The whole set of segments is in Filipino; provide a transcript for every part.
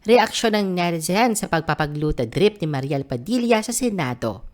Reaksyon ng netizen sa pagpapagluta drip ni Mariel Padilla sa Senado.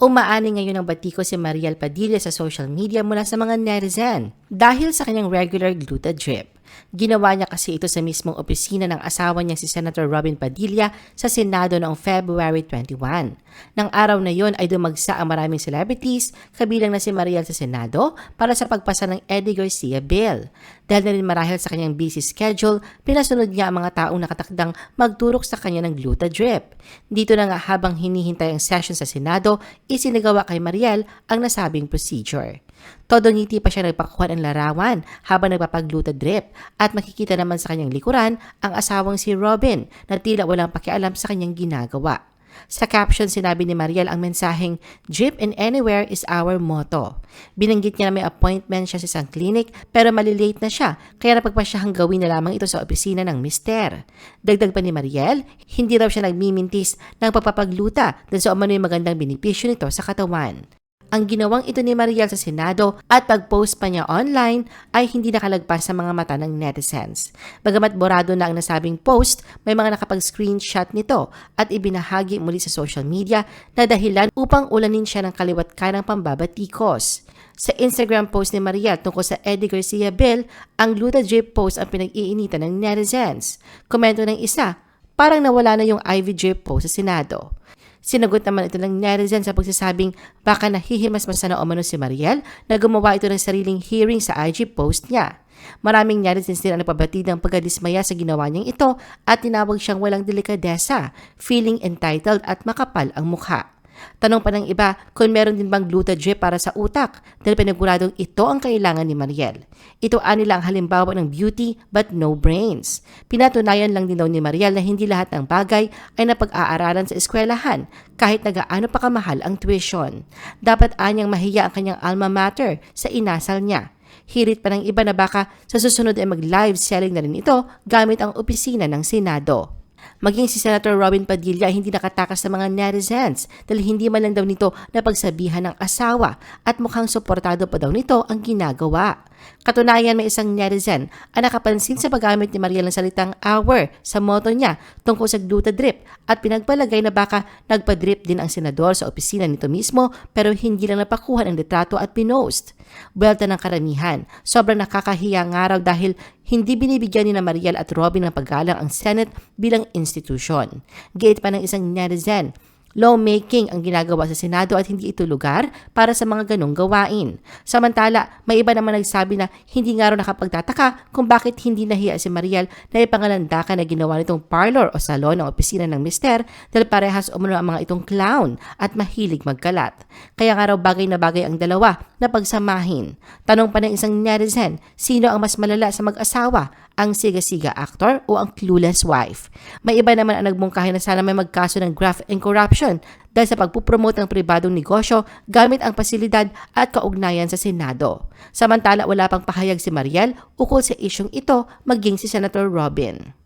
Umaani ngayon ng batiko si Mariel Padilla sa social media mula sa mga netizen dahil sa kanyang regular gluta drip. Ginawa niya kasi ito sa mismong opisina ng asawa niya si Senator Robin Padilla sa Senado noong February 21. Nang araw na yon ay dumagsa ang maraming celebrities, kabilang na si Mariel sa Senado para sa pagpasa ng Eddie Garcia bill. Dahil na rin marahil sa kanyang busy schedule, pinasunod niya ang mga taong nakatakdang magturok sa kanya ng gluta drip. Dito na nga habang hinihintay ang session sa Senado, isinagawa kay Mariel ang nasabing procedure. Todo ngiti pa siya nagpakuha ng larawan habang nagpapagluta drip at makikita naman sa kanyang likuran ang asawang si Robin na tila walang pakialam sa kanyang ginagawa. Sa caption sinabi ni Mariel ang mensaheng, Drip in anywhere is our motto. Binanggit niya na may appointment siya sa isang clinic pero malilate na siya kaya napagpasyahang gawin na lamang ito sa opisina ng mister. Dagdag pa ni Mariel, hindi raw siya nagmimintis ng pagpapagluta dahil sa umano'y magandang binipisyo nito sa katawan. Ang ginawang ito ni Mariel sa Senado at pag-post pa niya online ay hindi nakalagpas sa mga mata ng netizens. Bagamat borado na ang nasabing post, may mga nakapag-screenshot nito at ibinahagi muli sa social media na dahilan upang ulanin siya ng kaliwat kanang pambabatikos. Sa Instagram post ni Mariel tungkol sa Eddie Garcia bill, ang gluta drip post ang pinag-iinitan ng netizens. Komento ng isa, parang nawala na yung Ivy post sa Senado. Sinagot naman ito ng netizen sa pagsasabing baka nahihimas-masa na umano si Mariel na gumawa ito ng sariling hearing sa IG post niya. Maraming netizens din ang nagpabatid ng pagkadismaya sa ginawa niyang ito at tinawag siyang walang delikadesa, feeling entitled at makapal ang mukha. Tanong pa ng iba kung meron din bang gluta drip para sa utak dahil pinagmuradong ito ang kailangan ni Mariel. Ito anila ang halimbawa ng beauty but no brains. Pinatunayan lang din daw ni Mariel na hindi lahat ng bagay ay napag-aaralan sa eskwelahan kahit nagaano pa kamahal ang tuition. Dapat anyang mahiya ang kanyang alma mater sa inasal niya. Hirit pa ng iba na baka sa susunod ay mag-live selling na rin ito gamit ang opisina ng Senado. Maging si Senator Robin Padilla ay hindi nakatakas sa mga netizens dahil hindi man lang daw nito napagsabihan ng asawa at mukhang suportado pa daw nito ang ginagawa. Katunayan may isang netizen ang nakapansin sa paggamit ni Mariel ng salitang hour sa moto niya tungkol sa gluta drip at pinagpalagay na baka nagpa-drip din ang senador sa opisina nito mismo pero hindi lang napakuha ng litrato at pinost. Buwelta ng karamihan, sobrang nakakahiya nga raw dahil hindi binibigyan ni na Mariel at Robin ng paggalang ang Senate bilang institusyon. Gate pa ng isang netizen, lawmaking ang ginagawa sa Senado at hindi ito lugar para sa mga ganong gawain. Samantala, may iba naman nagsabi na hindi nga raw nakapagtataka kung bakit hindi nahiya si Mariel na ipangalandakan na ginawa nitong parlor o salon ng opisina ng mister dahil parehas umano ang mga itong clown at mahilig magkalat. Kaya nga raw bagay na bagay ang dalawa na pagsamahin. Tanong pa ng isang netizen, sino ang mas malala sa mag-asawa? Ang siga-siga actor o ang clueless wife. May iba naman ang nagmungkahi na sana may magkaso ng graft and corruption dahil sa pagpupromote ng pribadong negosyo gamit ang pasilidad at kaugnayan sa Senado. Samantala wala pang pahayag si Mariel ukol sa isyong ito maging si Senator Robin.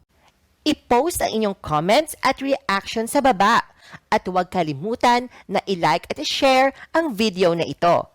I-post ang inyong comments at reaction sa baba. At huwag kalimutan na i-like at i-share ang video na ito.